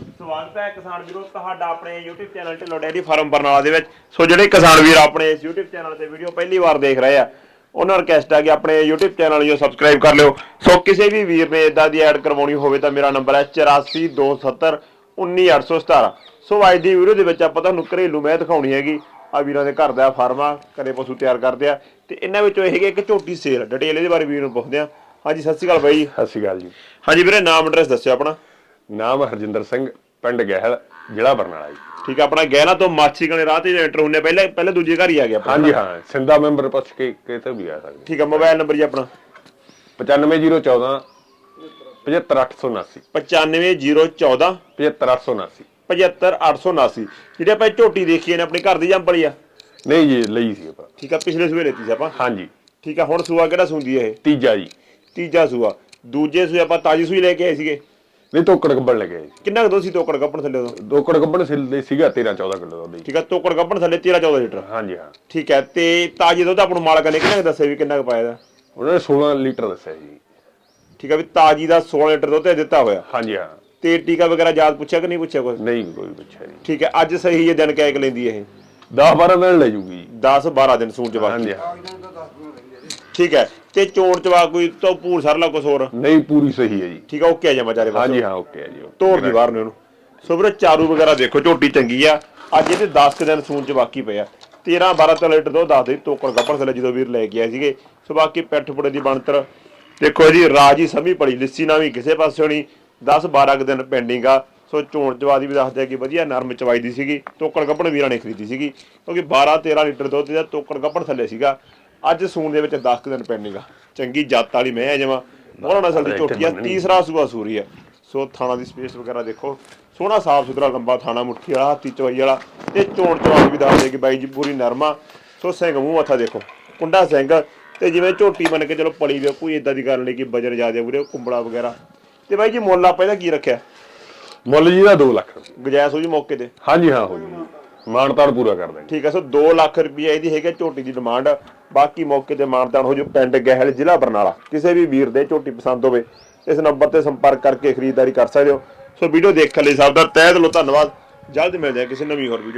ਸਵਾਗਤ ਹੈ ਕਿਸਾਨ ਵੀਰੋ ਤੁਹਾਡਾ ਆਪਣੇ YouTube channel Dhillon dairy farm Barnala ਦੇ ਵਿੱਚ। ਸੋ ਜਿਹੜੇ ਕਿਸਾਨ ਵੀਰ ਆਪਣੇ ਇਸ YouTube ਚੈਨਲ ਤੇ ਵੀਡੀਓ ਪਹਿਲੀ ਵਾਰ ਦੇਖ ਰਹੇ ਆ ਉਹਨਾਂ ਰਿਕਵੈਸਟ ਹੈ ਕਿ ਆਪਣੇ YouTube ਚੈਨਲ ਨੂੰ ਸਬਸਕ੍ਰਾਈਬ ਕਰ ਲਿਓ। ਸੋ ਕਿਸੇ ਵੀ ਵੀਰ ਨੇ ਇਦਾਂ ਦੀ ਐਡ ਕਰਵਾਉਣੀ ਹੋਵੇ ਤਾਂ ਮੇਰਾ ਨੰਬਰ ਹੈ 8427 19817 ਸੋ ਅੱਜ ਦੀ ਵੀਡੀਓ ਦੇ ਵਿੱਚ ਆਪਾਂ ਤੁਹਾਨੂੰ ਘਰੇਲੂ ਮੈਂ ਦਿਖਾਉਣੀ ਹੈਗੀ। ਆ ਵੀਰਾਂ ਦੇ ਘਰ ਦਾ ਫਾਰਮ ਆ ਘਰੇ ਪਸ਼ੂ ਤਿਆਰ ਕਰਦੇ ਆ। ਤੇ ਇਹਨਾਂ ਵਿੱਚੋਂ ਇਹ ਹੈਗੇ ਇੱਕ ਝੋਟੀ ਸੇਲ। ਡਿਟੇਲ ਇਹਦੇ ਬਾਰੇ ਵੀਰ ਨੂੰ ਪੁੱਛਦੇ ਆ। ਹਾਂਜੀ ਸਤਿ ਸ਼੍ਰੀ ਅਕਾਲ ਬਾਈ ਜੀ। ਸਤਿ ਸ਼੍ਰੀ ਅਕਾਲ ਜੀ। ਹਾਂਜੀ ਵੀਰੇ ਨਾਮ ਐਡਰੈਸ ਦੱਸਿਓ ਆਪਣਾ। ਨਾਮ ਹਰਜਿੰਦਰ ਸਿੰਘ ਪਿੰਡ ਗਹਿਲ ਜ਼ਿਲ੍ਹਾ ਬਰਨਾਲਾ ਜੀ। ਠੀਕ ਆ ਆਪਣਾ ਗਹਿਣਾ ਤੋਂ ਮਾਛੀ ਕਣੇ ਰਾਹ ਤੇ ਐਂਟਰ ਹੁੰਨੇ ਪਹਿਲੇ ਪਹਿਲੇ ਦੂਜੇ ਘਰ ਹੀ ਆ ਗਿਆ ਆਪਣਾ ਹਾਂਜੀ ਹਾਂ ਸਿੰਦਾ ਮੈਂਬਰ ਪੁੱਛ ਕੇ ਕਿਤੇ ਵੀ ਆ ਸਕਦੇ। ਠੀਕ ਆ ਮੋਬਾਈਲ ਨੰਬਰ ਜੀ ਆਪਣਾ। 95014 75879 95014 75879 75879 ਜਿਹੜੇ ਆਪਾਂ ਝੋਟੀ ਦੇਖੀ ਨੇ ਆਪਣੀ ਘਰ ਦੀ ਜੰਪਲੀ ਆ? ਨਹੀਂ ਜੀ ਲਈ ਸੀ ਆਪਾਂ। ਠੀਕ ਆ ਪਿਛਲੇ ਸੂਏ ਲੈਤੀ ਸੀ ਆਪਾਂ। ਹਾਂਜੀ। ਠੀਕ ਆ ਹੁਣ ਸੂਆ ਕਿਹੜਾ ਸੂੰਦੀ ਇਹ? ਤੀਜਾ ਜੀ। ਤੀਜਾ ਸੂਆ। ਦੂਜੇ ਸੂਏ ਆਪਾਂ ਤਾਜੀ ਸੂਈ ਲੈ ਕੇ ਆਏ ਸੀਗੇ। ਨਹੀਂ ਤੋਕੜ ਗੱਬਣ ਲੱਗੇ ਜੀ ਕਿੰਨਾ ਕੁ ਦੁੱਧ ਸੀ ਤੋਕੜ ਥੱਲੇ ਤੋਂ? ਤੋਕੜ ਗੱਬਣ ਸਿੱਲੇ ਸੀਗਾ 13 14 ਕਿਲੋ ਦਾ ਜੀ। ਠੀਕ ਆ ਤੋਕੜ ਕੱਪਣ ਥੱਲੇ 13 14 ਲੀਟਰ। ਹਾਂਜੀ ਹਾਂ। ਠੀਕ ਹੈ ਤੇ ਤਾਜੀ ਦੁੱਧ ਆਪਾਂ ਨੂੰ ਮਾਲਕ ਨੇ ਕਿੰਨਾ ਕੁ ਦੱਸਿਆ ਵੀ ਕਿੰਨਾ ਕੁ ਪਾਇਆ ਦਾ? ਉਹਨਾਂ ਨੇ 16 ਲੀਟਰ ਦੱਸਿਆ ਜੀ। ਠੀਕ ਆ ਵੀ ਤਾਜੀ ਦਾ 16 ਲੀਟਰ ਦੁੱਧ ਦਿੱਤਾ ਹੋਇਆ। ਹਾਂਜੀ ਹਾਂ। ਤੇ ਟੀਕਾ ਵਗੈਰਾ ਯਾਦ ਪੁੱਛਿਆ ਕਿ ਨਹੀਂ ਪੁੱਛਿਆ ਕੋਈ ਨਹੀਂ ਕੋਈ ਪੁੱਛਿਆ ਜੀ ਠੀਕ ਹੈ ਅੱਜ ਸਹੀ ਇਹ ਦਿਨ ਕਹਿ ਕੇ ਲੈਂਦੀ ਇਹ? 10 12 ਦਿਨ ਲੈ ਜੂਗੀ ਜੀ। 10 12 ਦਿਨ ਸੂਣ ਚ ਬਾਕੀ ਹਾਂਜੀ ਹਾਂ। ਠੀਕ ਹੈ। ਤੇ ਚੋਣ ਚਵਾ ਕੋਈ ਤੋਂ ਪੂਰ ਸਰਲਾ ਕੁਛ ਹੋਰ। ਨਹੀਂ ਪੂਰੀ ਸਹੀ ਹੈ ਜੀ। ਠੀਕ ਹੈ ਓਕੇ ਆ ਜਾ ਵਿਚਾਰੇ ਬਸ ਹਾਂਜੀ ਹਾਂ ਓਕੇ ਹੈ ਜੀ। ਤੋੜ ਦੀ ਬਾਹਰ ਨੇ ਉਹਨੂੰ ਸੋ ਵੀਰੇ ਚਾਰੂ ਵਗੈਰਾ ਦੇਖੋ ਝੋਟੀ ਚੰਗੀ ਆ। ਅੱਜ ਇਹਦੇ 10 ਕੁ ਦਿਨ ਸੂਣ ਚ ਬਾਕੀ ਪਿਆ 13 12 ਤਾਂ ਲੀਟਰ ਦੋ ਦੱਸ ਦੇ ਤੋਕੜ ਗੱਪਣ ਥਲੇ ਜਦੋਂ ਵੀਰ ਲੈ ਆਏ ਸੀਗੇ। ਸੋ ਬਾਕੀ ਪਿੱਠ ਪੁੜੇ ਦੀ ਬਣਤਰ। ਦੇਖੋ ਜੀ ਰਾਜੀ ਸਮੀ ਪੜੀ ਲਿੱਸੀ ਨਾ ਵੀ ਕਿਸੇ ਪਾਸੇ ਨਹੀਂ 10 12 ਕੁ ਦਿਨ ਪੈਂਡਿੰਗ ਆ। ਸੋ ਚੋਣ ਚਵਾ ਦੀ ਵੀ ਦੱਸਦੇ ਆ ਕਿ ਵਧੀਆ ਨਰਮ ਚਵਾਈ ਦੀ ਸੀਗੀ। ਤੋਕੜ ਗੱਪਣ ਵੀਰਾਂ ਨੇ ਖਰੀਦੀ ਸੀਗੀ। ਕਿਉਂਕਿ 12 13 ਲੀਟਰ ਦੁੱਧ ਦਾ ਤੋਕੜ ਗੱਪਣ ਥੱਲੇ ਸੀਗਾ। ਅੱਜ ਸੂਣ ਦੇ ਵਿੱਚ 10 ਕੁ ਦਿਨ ਪੈਂਡਿੰਗ ਆ। ਚੰਗੀ ਜਾਤ ਵਾਲੀ ਮੈਂ ਆ ਜਮਾ। ਉਹਨਾਂ ਨਸਲ ਦੀ ਝੋਟੀ ਆ ਤੀਸਰਾ ਸੂਆ ਸੂਰੀ ਆ। ਸੋ ਥਾਣਾ ਦੀ ਸਪੇਸ ਵਗੈਰਾ ਦੇਖੋ। ਸੋਹਣਾ ਸਾਫ਼ ਸੁਥਰਾ ਲੰਬਾ ਥਾਣਾ ਮੁੱਠੀ ਵਾਲਾ ਹਾਥੀ ਚਵਾਈ ਵਾਲਾ ਤੇ ਚੋਣ ਚਵਾਈ ਵੀ ਦੱਸਦੇ ਕਿ ਬਾਈ ਜੀ ਪੂਰੀ ਨਰਮਾ। ਸੋ ਸਿੰਘ ਮੂੰਹ ਮੱਥਾ ਦੇਖੋ। ਕੁੰਡਾ ਸਿੰਘ ਤੇ ਜਿਵੇਂ ਝੋਟੀ ਬਣ ਕੇ ਚਲੋ ਪਲੀ ਵੇ ਕੋਈ ਇਦਾਂ ਦੀ ਗੱਲ ਨਹੀਂ ਕਿ ਬਜਰ ਜਾਦੇ ਉਰੇ ਕੁੰਬੜਾ ਵਗੈਰਾ। ਤੇ ਬਾਈ ਜੀ ਮੁੱਲ ਆਪਾਂ ਇਹਦਾ ਕੀ ਰੱਖਿਆ? ਮੁੱਲ ਜੀ ਦਾ 2 ਲੱਖ। ਗਜਾਇਸ ਹੋ ਜੀ ਮੌਕੇ ਤੇ? ਹਾਂਜੀ ਹਾਂ ਹੋ ਜੂਗੀ। ਮਾਨਤਾਨ ਪੂਰਾ ਕਰ ਦਾਂਗੇ ਠੀਕ ਹੈ ਸੋ 2 ਲੱਖ ਰੁਪਏ ਇਹਦੀ ਹੈਗੀ ਝੋਟੀ ਦੀ ਡਿਮਾਂਡ ਬਾਕੀ ਮੌਕੇ ਤੇ ਮਾਨਤਾਨ ਹੋ ਜੋ ਪਿੰਡ ਗਹਿਲ ਜ਼ਿਲ੍ਹਾ ਬਰਨਾਲਾ। ਕਿਸੇ ਵੀ ਵੀਰ ਦੇ ਝੋਟੀ ਪਸੰਦ ਹੋਵੇ, ਇਸ ਨੰਬਰ ਤੇ ਸੰਪਰਕ ਕਰਕੇ ਖਰੀਦਦਾਰੀ ਕਰ ਸਕਦੇ ਹੋ। ਸੋ ਵੀਡੀਓ ਦੇਖਣ ਲਈ ਸਭ ਦਾ ਤਹਿ ਦਿਲੋਂ ਧੰਨਵਾਦ। ਜਲਦ ਮਿਲਦੇ ਹਾਂ ਕਿਸੇ ਨਵੀਂ ਹੋਰ ਵੀਡੀਓ